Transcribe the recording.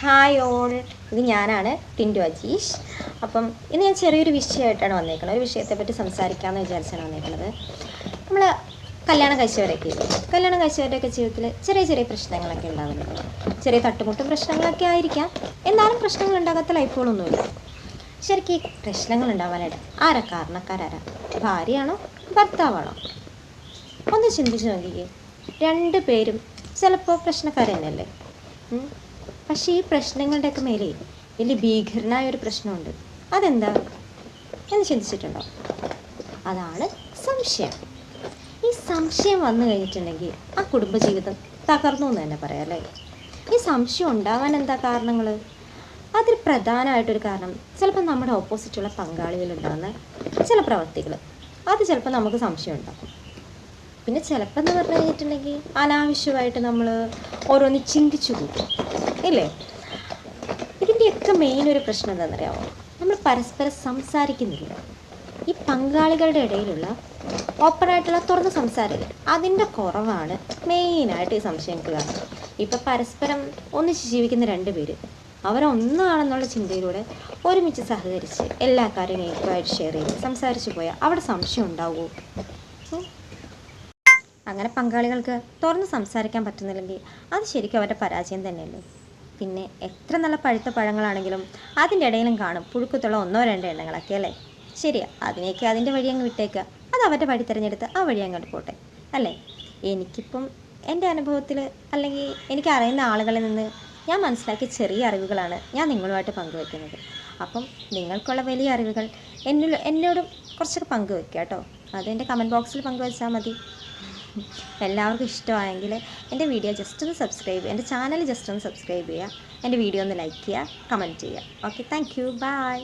Hi all ഇത് ഞാനാണ് ടിൻഡു അജീഷ്. അപ്പം ഇന്ന് ഞാൻ ചെറിയൊരു വിഷയമായിട്ടാണ് വന്നേക്കുന്നത് ഒരു വിഷയത്തെപ്പറ്റി സംസാരിക്കാമെന്ന് വിചാരിച്ചാണ് വന്നേക്കുന്നത് നമ്മൾ കല്യാണം കഴിച്ചവരൊക്കെ കല്യാണം കഴിച്ചവരുടെയൊക്കെ ജീവിതത്തിൽ ചെറിയ ചെറിയ പ്രശ്നങ്ങളൊക്കെ ഉണ്ടാകുന്നുണ്ട് ചെറിയ തട്ടുമുട്ടും പ്രശ്നങ്ങളൊക്കെ ആയിരിക്കാം. എന്നാലും പ്രശ്നങ്ങൾ ഉണ്ടാകാത്ത ലൈഫുകളൊന്നുമില്ല ശരിക്കും ഈ പ്രശ്നങ്ങൾ ഉണ്ടാവാനായിട്ട് ആരാ കാരണക്കാരാരാ? ഭാര്യയാണോ? ഭർത്താവാണോ? ഒന്ന് ചിന്തിച്ച് നോക്കിക്കേ. രണ്ട് പേരും ചിലപ്പോൾ പ്രശ്നക്കാർ തന്നെയല്ലേ. പക്ഷേ ഈ പ്രശ്നങ്ങളുടെയൊക്കെ മേലെ വലിയ ഭീകരനായ ഒരു പ്രശ്നമുണ്ട്. അതെന്താ? എന്ന് ചിന്തിച്ചിട്ടുണ്ടോ? അതാണ് സംശയം. ഈ സംശയം വന്നു കഴിഞ്ഞിട്ടുണ്ടെങ്കിൽ ആ കുടുംബജീവിതം തകർന്നു എന്ന് തന്നെ പറയാം അല്ലേ? ഈ സംശയം ഉണ്ടാവാൻ എന്താ കാരണങ്ങൾ അതിൽ പ്രധാനമായിട്ടൊരു കാരണം ചിലപ്പോൾ നമ്മുടെ ഓപ്പോസിറ്റുള്ള പങ്കാളികളുണ്ടാകുന്ന ചില പ്രവൃത്തികൾ അത് ചിലപ്പോൾ നമുക്ക് സംശയം ഉണ്ടാകും പിന്നെ ചിലപ്പോൾ എന്ന് പറഞ്ഞു കഴിഞ്ഞിട്ടുണ്ടെങ്കിൽ അനാവശ്യമായിട്ട് നമ്മൾ ഓരോന്ന് ചിന്തിച്ചു കൂട്ടും. ഇല്ലേ? ഇതിന്റെയൊക്കെ മെയിൻ ഒരു പ്രശ്നം എന്താണെന്നറിയാമോ നമ്മൾ പരസ്പരം സംസാരിക്കുന്നില്ല. ഈ പങ്കാളികളുടെ ഇടയിലുള്ള ഓപ്പണായിട്ടുള്ള തുറന്ന സംസാരമില്ല അതിന്റെ കുറവാണ് മെയിനായിട്ട് ഈ സംശയം കാരണം ഇപ്പം പരസ്പരം ഒന്നിച്ച് ജീവിക്കുന്ന രണ്ട് പേര് അവരൊന്നാണെന്നുള്ള ചിന്തയിലൂടെ ഒരുമിച്ച് സഹകരിച്ച് എല്ലാ കാര്യവും ഈക്വലായിട്ട് ഷെയർ ചെയ്ത് സംസാരിച്ച് പോയാൽ അവിടെ സംശയം ഉണ്ടാവുമോ? അങ്ങനെ പങ്കാളികൾക്ക് തുറന്ന് സംസാരിക്കാൻ പറ്റുന്നില്ലെങ്കിൽ അത് ശരിക്കും അവരുടെ പരാജയം തന്നെയല്ലേ? പിന്നെ എത്ര നല്ല പഴുത്ത പഴങ്ങളാണെങ്കിലും അതിന്റെ ഇടയിലും കാണും. പുഴുക്കത്തുള്ള ഒന്നോ രണ്ടോ എണ്ണങ്ങളൊക്കെ അല്ലേ? ശരിയാ. അതിനെയൊക്കെ അതിന്റെ വഴി അങ്ങ് വിട്ടേക്കുക അത് അവരുടെ വഴി തിരഞ്ഞെടുത്ത് ആ വഴി അങ്ങോട്ട് പോട്ടെ. അല്ലേ? എനിക്കിപ്പം എന്റെ അനുഭവത്തിൽ അല്ലെങ്കിൽ എനിക്ക് അറിയുന്ന ആളുകളിൽ നിന്ന് ഞാൻ മനസ്സിലാക്കിയ ചെറിയ അറിവുകളാണ് ഞാൻ നിങ്ങളുമായിട്ട് പങ്കുവെക്കുന്നത് അപ്പം നിങ്ങൾക്കുള്ള വലിയ അറിവുകൾ എന്നോട് എന്നോടും കുറച്ചൊക്കെ പങ്കുവെക്കുക കേട്ടോ. അത് എന്റെ കമന്റ് ബോക്സിൽ പങ്കുവെച്ചാൽ മതി. എല്ലാവർക്കും ഇഷ്ടമായെങ്കിൽ എന്റെ വീഡിയോ ജസ്റ്റ് ഒന്ന് സബ്സ്ക്രൈബ് എന്റെ ചാനൽ ജസ്റ്റ് ഒന്ന് സബ്സ്ക്രൈബ് ചെയ്യുക. എന്റെ വീഡിയോ ഒന്ന് ലൈക്ക് ചെയ്യുക. കമന്റ് ചെയ്യുക. Okay thank you by